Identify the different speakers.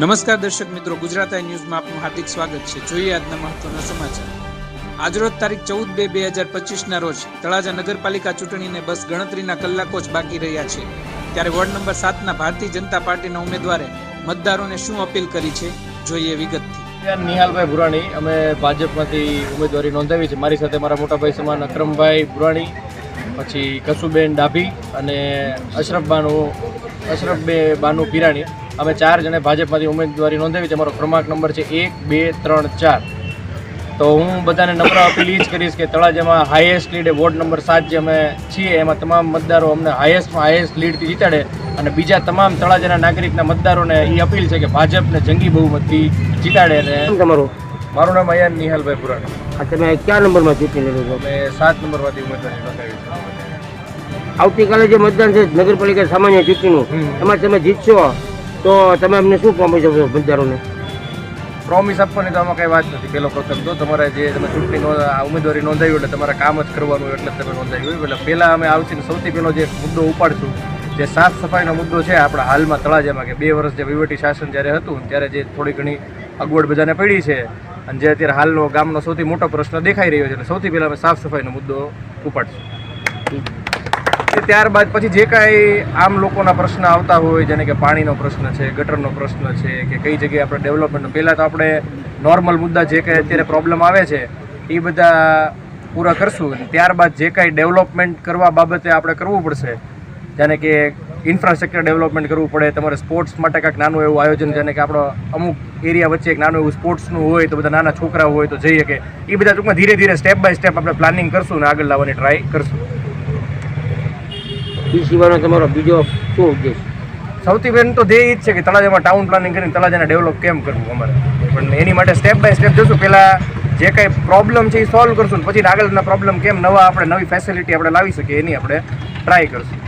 Speaker 1: નમસ્કાર દર્શક મિત્રો, ગુજરાત આઈ ન્યૂઝમાં આપનું હાર્દિક સ્વાગત છે. જોઈએ આજના મહત્વના સમાચાર. આજરોજ તારીખ ચૌદ બે બે હજાર પચીસના રોજ તળાજા નગરપાલિકા ચૂંટણીને બસ ગણતરીના કલાકો જ બાકી રહ્યા છે. ત્યારે વોર્ડ નંબર સાતના ભારતીય જનતા પાર્ટીના ઉમેદવારે મતદારોને શું અપીલ કરી છે? જોઈએ વિગતથી.
Speaker 2: નિહાલભાઈ ભુરાણી, અમે ભાજપમાંથી ઉમેદવારી નોંધાવી છે. મારી સાથે મારા મોટાભાઈ સમાન અક્રમભાઈ ભુરાણી, પછી કસુબેન ડાભી અને અશરફ બાનુ, અશરફ બે બાનુ પીરાણી અમે ચાર જણે ભાજપમાંથી ઉમેદવારી નોંધાવી છે. અમારો ક્રમાંક નંબર છે એક બે ત્રણ ચાર. તો હું બધાને નમ્ર અપીલ એ જ કરીશ કે તળાજામાં હાઈએસ્ટ લીડ વોર્ડ નંબર સાત જે અમે છીએ એમાં તમામ મતદારો અમને હાઈએસ્ટમાં હાઈએસ્ટ લીડથી જીતાડે અને બીજા તમામ તળાજાના નાગરિકના મતદારોને એ અપીલ છે કે ભાજપને જંગી બહુમતથી જીતાડે અને
Speaker 3: તમારું?
Speaker 2: મારું નામ અયાન નિહાલભાઈ પુરાણી.
Speaker 3: તમે કયા નંબરમાં જીતી લીધું છો?
Speaker 2: અમે સાત નંબરમાંથી ઉમેદવારી નોંધાવી છે.
Speaker 3: આવતીકાલે જે મતદાન છે નગરપાલિકા સામાન્ય ચૂંટણીનું એમાં તમે જીતશો? તો તમે અમને શું પ્રોમિસ આપશો મતદારોને
Speaker 2: પ્રોમિસ આપવાની તો આમાં કઈ વાત નથી. પેલો પ્રથમ તો તમારે જે તમે ચૂંટણી ઉમેદવારી નોંધાવી એટલે તમારે કામ જ કરવાનું એટલે તમે નોંધાવી હોય. એટલે પહેલાં અમે આવશે સૌથી પહેલો જે મુદ્દો ઉપાડશું જે સાફ સફાઈનો મુદ્દો છે આપણા હાલમાં તળાજામાં કે બે વર્ષ જે વહીવટી શાસન જ્યારે હતું ત્યારે જે થોડી ઘણી અગવડ બધાને પડી છે. અને જે અત્યારે હાલનો ગામનો સૌથી મોટો પ્રશ્ન દેખાઈ રહ્યો છે એટલે સૌથી પહેલાં અમે સાફ સફાઈનો મુદ્દો ઉપાડશું. ત્યારબાદ પછી જે કાંઈ આમ લોકોના પ્રશ્ન આવતા હોય, જેને કે પાણીનો પ્રશ્ન છે, ગટરનો પ્રશ્ન છે, કે કઈ જગ્યાએ આપણે ડેવલપમેન્ટ પહેલાં તો આપણે નોર્મલ મુદ્દા જે કાંઈ અત્યારે પ્રોબ્લેમ આવે છે, એ બધા પૂરા કરશું. ત્યારબાદ જે કાંઈ ડેવલપમેન્ટ કરવા બાબતે આપણે કરવું પડશે જેને કે ઇન્ફ્રાસ્ટ્રક્ચર ડેવલપમેન્ટ કરવું પડે, તમારે સ્પોર્ટ્સ માટે કાંઈક નાનું એવું આયોજન જેને કે આપણો અમુક એરિયા વચ્ચે એક નાનું એવું સ્પોર્ટ્સનું હોય, તો બધા નાના છોકરાઓ હોય તો જઈ શકે. એ બધા ટૂંકમાં ધીરે ધીરે સ્ટેપ બાય સ્ટેપ આપણે પ્લાનિંગ કરશું અને આગળ લાવવાની ટ્રાય કરશું.
Speaker 3: એ સિવાયનો તમારો બીજો શું ઉદ્દેશ?
Speaker 2: સૌથી પહેલું તો ધ્યેય જ છે કે તળાજામાં ટાઉન પ્લાનિંગ કરીને તળાજાને ડેવલપ કેમ કરવું અમારે? પણ એની માટે સ્ટેપ બાય સ્ટેપ જોશું. પહેલાં જે કંઈ પ્રોબ્લેમ છે એ સોલ્વ કરશું પછી આગળના પ્રોબ્લેમ કેમ નવા આપણે નવી ફેસિલિટી આપણે લાવી શકીએ એની આપણે ટ્રાય કરશું.